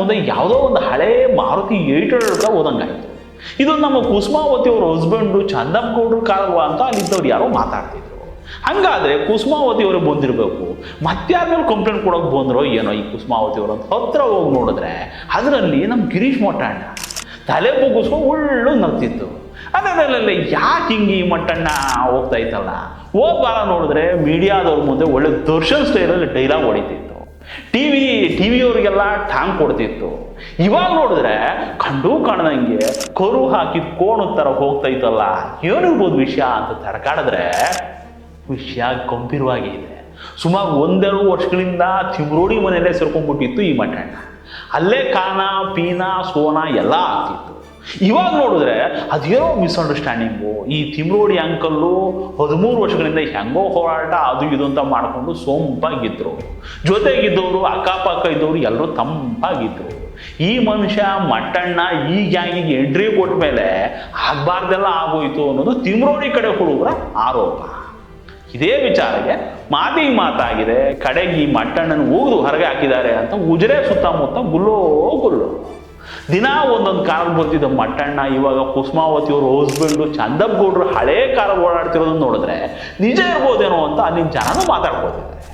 ಮುಂದೆ ಯಾವುದೋ ಒಂದು ಹಳೆ ಮಾರುತಿ ಏಟ್ ಹಂಡ್ರೆಡ್ ಓದಂಗಾಯ್ತು. ಇದು ನಮ್ಮ ಕುಸುಮಾವತಿ ಅವ್ರ ಹಸ್ಬೆಂಡು ಚಂದಪ್ಪಗೌಡ್ರ ಕಾರಲ್ವಾ ಅಂತ ಅಲ್ಲಿದ್ದವ್ರು ಯಾರೋ ಮಾತಾಡ್ತಿದ್ರು. ಹಂಗಾದ್ರೆ ಕುಸುಮಾವತಿ ಅವರು ಬಂದಿರಬೇಕು ಮತ್ತೆ ಮೇಲೆ ಕಂಪ್ಲೇಂಟ್ ಕೊಡೋಕೆ ಬಂದ್ರೋ ಏನೋ ಈ ಕುಸುಮಾವತಿ ಅವರು ಅಂತ ಹತ್ರ ಹೋಗಿ ನೋಡಿದ್ರೆ ಅದರಲ್ಲಿ ನಮ್ಮ ಗಿರೀಶ್ ಮೊಟ್ಟಣ್ಣ ತಲೆ ಬಗ್ಗಿಸ್ಕೊಂಡು ಒಳ್ಳು ನಗ್ತಿತ್ತು. ಅದರಲ್ಲೇ ಯಾಕೆ ಹಿಂಗೆ ಈ ಮಟ್ಟಣ್ಣ ಹೋಗ್ತಾ ಇತ್ತಲ್ಲ? ಹೋಗ್ಬಾರ ನೋಡಿದ್ರೆ ಮೀಡಿಯಾದವ್ರ ಮುಂದೆ ಒಳ್ಳೆ ದರ್ಶನ್ ಸ್ಟೈಲಲ್ಲಿ ಡೈಲಾಗ್ ಹೊಡಿತಿತ್ತು. ಟಿ ವಿ ಟಿ ವಿಯವರಿಗೆಲ್ಲ ಟಾಂಗ್ ಕೊಡ್ತಿತ್ತು. ಇವಾಗ ನೋಡಿದ್ರೆ ಕಂಡು ಕಾಣದಂಗೆ ಕರು ಹಾಕಿ ಕೋಣ ಥರ ಹೋಗ್ತಾ ಇತ್ತಲ್ಲ ಏನಿರ್ಬೋದು ವಿಷಯ ಅಂತ ತಡ್ಕಾಡಿದ್ರೆ ವಿಷಯ ಗಂಭೀರವಾಗಿ ಇದೆ. ಸುಮಾರು ಒಂದೆರಡು ವರ್ಷಗಳಿಂದ ತಿಮ್ರೋಡಿ ಮನೆಯಲ್ಲೇ ಸೇರ್ಕೊಂಡ್ಬಿಟ್ಟಿತ್ತು ಈ ಮಠಣ್ಣ ಅಲ್ಲೇ ಕಾನ, ಪೀನಾ, ಸೋನಾ ಎಲ್ಲ ಆಗ್ತಿತ್ತು. ಇವಾಗ ನೋಡಿದ್ರೆ ಅದೇನೋ ಮಿಸ್ಅಂಡರ್ಸ್ಟ್ಯಾಂಡಿಂಗು ಈ ತಿಮ್ರೋಡಿ ಅಂಕಲ್ಲು ಹದಿಮೂರು ವರ್ಷಗಳಿಂದ ಹೆಂಗೋ ಹೋರಾಟ ಅದು ಇದು ಅಂತ ಮಾಡಿಕೊಂಡು ಸೊಂಪಾಗಿದ್ರು. ಜೊತೆಗಿದ್ದವರು ಅಕ್ಕಪಕ್ಕ ಇದ್ದವರು ಎಲ್ಲರೂ ತಂಪಾಗಿದ್ರು. ಈ ಮನುಷ್ಯ ಮಟ್ಟಣ್ಣ ಈ ಗ್ಯಾಂಗಿಗೆ ಎಂಟ್ರಿ ಕೊಟ್ಟ ಮೇಲೆ ಆಗಬಾರ್ದೆಲ್ಲ ಆಗೋಯ್ತು ಅನ್ನೋದು ತಿಮ್ರೋಡಿ ಕಡೆ ಹುಡುಗರ ಆರೋಪ. ಇದೇ ವಿಚಾರಕ್ಕೆ ಮಾತಿ ಮಾತಾಗಿದೆ, ಕಡೆಗೆ ಈ ಮಟ್ಟಣ್ಣನ ಉಗಿದು ಹೊರಗೆ ಹಾಕಿದ್ದಾರೆ ಅಂತ ಉಜರೆ ಸುತ್ತಮುತ್ತ ಗುಲ್ಲೋ ಗುಲ್ಲು. ದಿನ ಒಂದೊಂದು ಕಾರಲ್ಲಿ ಬರ್ತಿದ್ದ ಮಟ್ಟಣ್ಣ, ಇವಾಗ ಕುಸುಮಾವತಿ ಅವರು ಹಸ್ಬೆಂಡು ಚಂದಪ್ಪಗೌಡ್ರು ಹಳೇ ಕಾರಲ್ಲಿ ಓಡಾಡ್ತಿರೋದನ್ನ ನೋಡಿದ್ರೆ ನಿಜ ಇರ್ಬೋದೇನೋ ಅಂತ ಅಲ್ಲಿನ ಜನನೂ ಮಾತಾಡ್ಬೋದಿದೆ